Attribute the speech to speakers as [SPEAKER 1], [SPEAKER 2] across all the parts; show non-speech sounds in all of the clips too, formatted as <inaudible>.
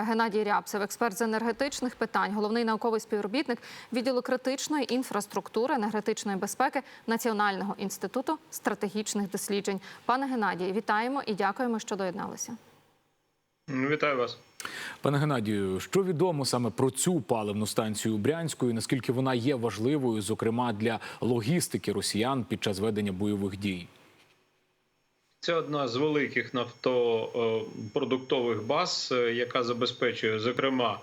[SPEAKER 1] Геннадій Рябцев, експерт з енергетичних питань, головний науковий співробітник відділу критичної інфраструктури енергетичної безпеки Національного інституту стратегічних досліджень. Пане Геннадій, вітаємо і дякуємо, що доєдналися.
[SPEAKER 2] Ну, Вітаю вас.
[SPEAKER 3] Пане Геннадію, що відомо саме про цю паливну станцію Брянську і наскільки вона є важливою, зокрема для логістики росіян під час ведення бойових дій?
[SPEAKER 2] Це одна з великих нафтопродуктових баз, е, яка забезпечує, зокрема,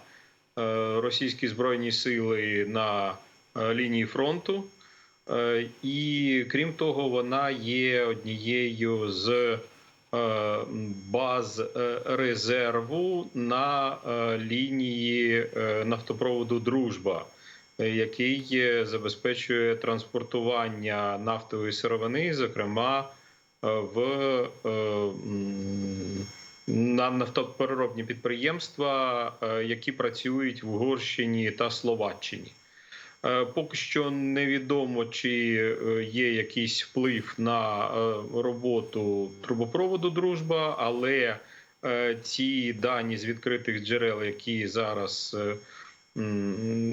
[SPEAKER 2] е, російські збройні сили на е, лінії фронту. І крім того, вона є однією з баз резерву на лінії нафтопроводу Дружба, який забезпечує транспортування нафтової сировини, зокрема в е, на нафтопереробні підприємства, е, які працюють в Угорщині та Словаччині. Е, Поки що невідомо, чи е, є якийсь вплив на е, роботу трубопроводу Дружба, але е, ці дані з відкритих джерел, які зараз е,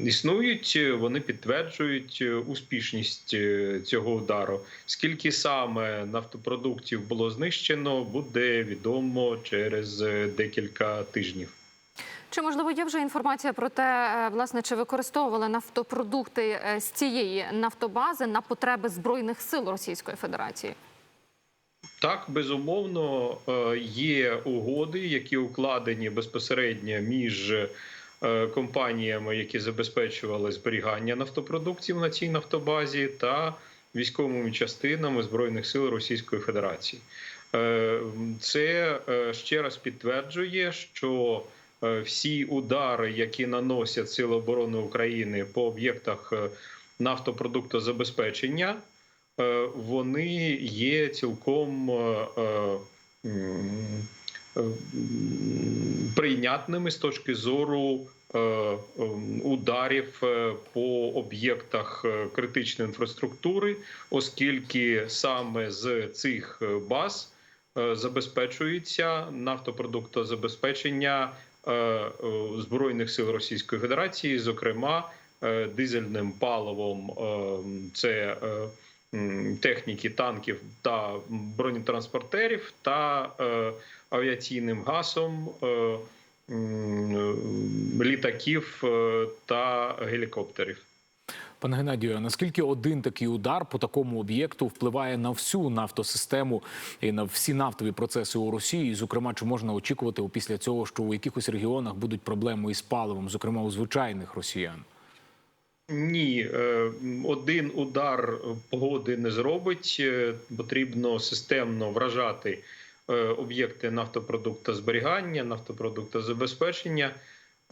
[SPEAKER 2] існують, вони підтверджують е, успішність е, цього удару. Скільки саме нафтопродуктів було знищено, буде відомо через е, декілька тижнів.
[SPEAKER 1] Чи можливо є вже інформація про те, е, власне, чи використовували нафтопродукти е, з цієї нафтобази на потреби збройних сил Російської Федерації?
[SPEAKER 2] Так, безумовно, е, є угоди, які укладені безпосередньо між е, компаніями, які забезпечували зберігання нафтопродуктів на цій нафтобазі, та військовими частинами збройних сил Російської Федерації. Е, Це е, ще раз підтверджує, що е, всі удари, які наносять Сили оборони України по об'єктах е, нафтопродуктозабезпечення, е, вони є цілком е, е, е, прийнятними з точки зору е, ударів е, по об'єктах е, критичної інфраструктури, оскільки саме з цих е, баз е, забезпечується нафтопродуктозабезпечення е, е, збройних сил Російської Федерації, зокрема е, дизельним паливом. е, Це е, техніки танків та бронетранспортерів та е, авіаційним газом. Е, Літаків е, та гелікоптерів.
[SPEAKER 3] Пане Геннадію, наскільки один такий удар по такому об'єкту впливає на всю нафтосистему і на всі нафтові процеси у Росії? І, зокрема, чи можна очікувати після цього, що у якихось регіонах будуть проблеми із паливом, зокрема у звичайних росіян?
[SPEAKER 2] Ні, е, один удар погоди не зробить. Потрібно системно вражати е, об'єкти нафтопродуктозберігання, нафтопродуктозабезпечення.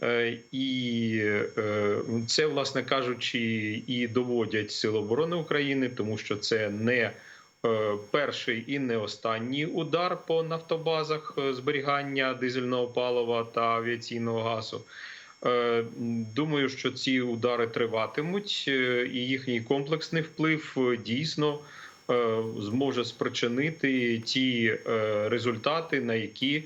[SPEAKER 2] Е, І е, це, власне кажучи, і доводять Сили оборони України, тому що це не перший і не останній удар по нафтобазах зберігання дизельного палива та авіаційного газу. Думаю, що ці удари триватимуть, і їхній комплексний вплив дійсно зможе спричинити ті е, результати, на які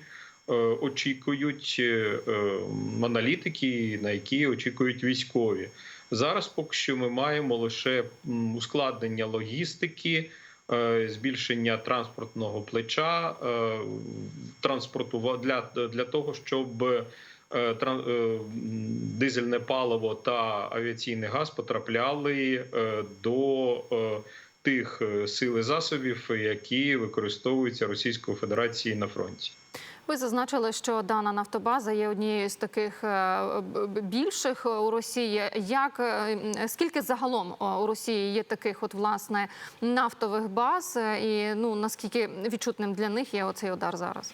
[SPEAKER 2] е, очікують е, е, аналітики, на які очікують військові. Зараз поки що ми маємо лише ускладнення логістики. е, Збільшення транспортного плеча е, для, для того, щоб е, е, дизельне паливо та авіаційний газ потрапляли е, до е, тих е, сил і засобів, які використовуються Російською Федерацією на фронті.
[SPEAKER 1] Ви зазначили, що дана нафтобаза є однією з таких е, більших у Росії. Як е, скільки загалом у Росії є таких, от власне нафтових баз, і ну наскільки відчутним для них є оцей удар зараз?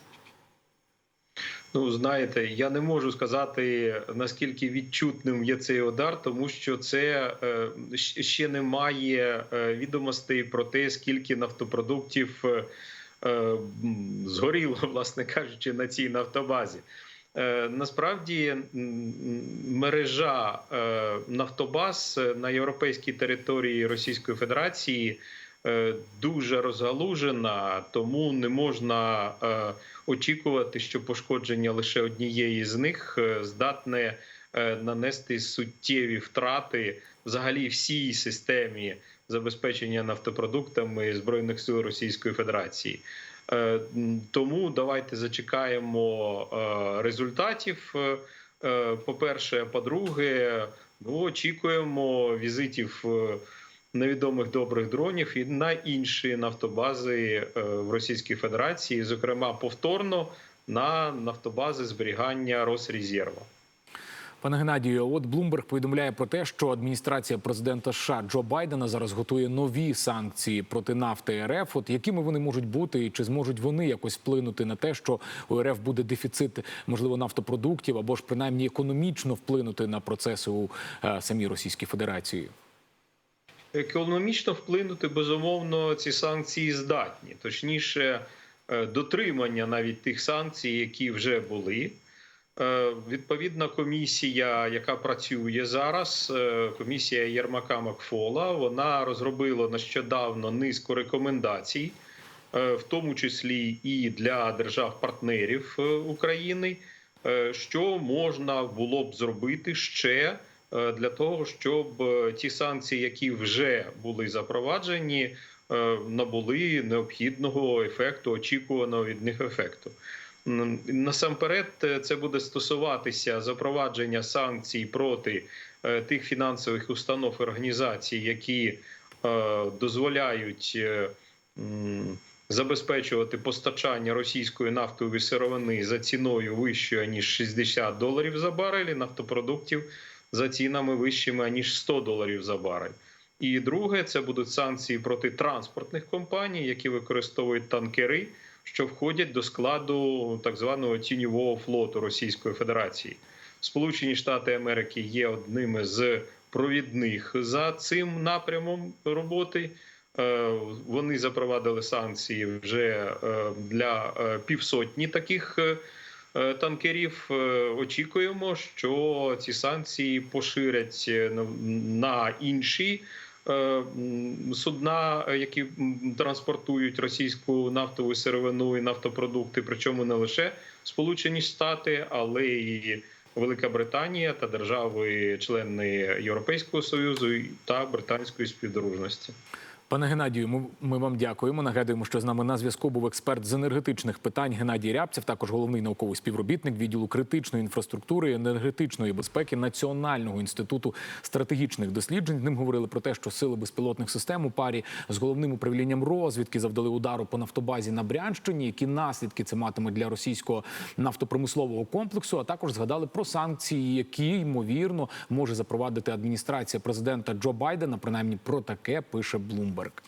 [SPEAKER 2] Ну, знаєте, я не можу сказати наскільки відчутним є цей удар, тому що це е, ще немає е, відомостей про те, скільки нафтопродуктів е, згоріло, <laughs> власне кажучи, на цій нафтобазі. Насправді мережа нафтобаз на європейській території Російської Федерації дуже розгалужена, тому не можна е, очікувати, що пошкодження лише однієї з них е, здатне е, нанести суттєві втрати взагалі всій системі забезпечення нафтопродуктами збройних сил Російської Федерації. Е, Тому давайте зачекаємо е, результатів. е, е, По-перше, а по-друге, ну, очікуємо візитів е, невідомих добрих дронів і на інші нафтобази е, в Російській Федерації, зокрема повторно на нафтобази зберігання Росрезерва.
[SPEAKER 3] Пане Геннадію, от Блумберг повідомляє про те, що адміністрація президента США Джо Байдена зараз готує нові санкції проти нафти РФ. От якими вони можуть бути, і чи зможуть вони якось вплинути на те, що у РФ буде дефіцит, можливо, нафтопродуктів, або ж принаймні економічно вплинути на процеси у е, самій Російській Федерації?
[SPEAKER 2] Економічно вплинути безумовно ці санкції здатні, точніше, е, дотримання навіть тих санкцій, які вже були. Е, Відповідна комісія, яка працює зараз, е, комісія Єрмака Макфола, вона розробила нещодавно низку рекомендацій, в тому числі і для держав-партнерів України, що можна було б зробити ще для того, щоб е, ті санкції, які вже були запроваджені, е, набули необхідного ефекту, очікуваного від них ефекту. Насамперед, е, це буде стосуватися запровадження санкцій проти е, тих фінансових установ і організацій, які е, дозволяють е, забезпечувати постачання російської нафтової сировини за ціною вищою ніж 60 доларів за барель, і нафтопродуктів за цінами вищими ніж 100 доларів за барель. І друге, це будуть санкції проти транспортних компаній, які використовують танкери, що входять до складу так званого тіньового флоту Російської Федерації. Сполучені Штати Америки є одними з провідних за цим напрямом роботи. Е, Вони запровадили санкції вже е, для е, півсотні таких танкерів. Е, Очікуємо, що ці санкції поширять е, на- інші е, судна, е, які транспортують російську нафтову сировину і нафтопродукти, причому не лише Сполучені Штати, але і Велика Британія та держави-члени Європейського союзу та британської співдружності.
[SPEAKER 3] Пане Геннадію, ми, вам дякуємо. Нагадуємо, що з нами на зв'язку був експерт з енергетичних питань Геннадій Рябцев, також головний науковий співробітник відділу критичної інфраструктури і енергетичної безпеки Національного інституту стратегічних досліджень. Ним говорили про те, що сили безпілотних систем у парі з головним управлінням розвідки завдали удару по нафтобазі на Брянщині. Які наслідки це матиме для російського нафтопромислового комплексу? А також згадали про санкції, які ймовірно може запровадити адміністрація президента Джо Байдена. Принаймні про таке пише Блумберг.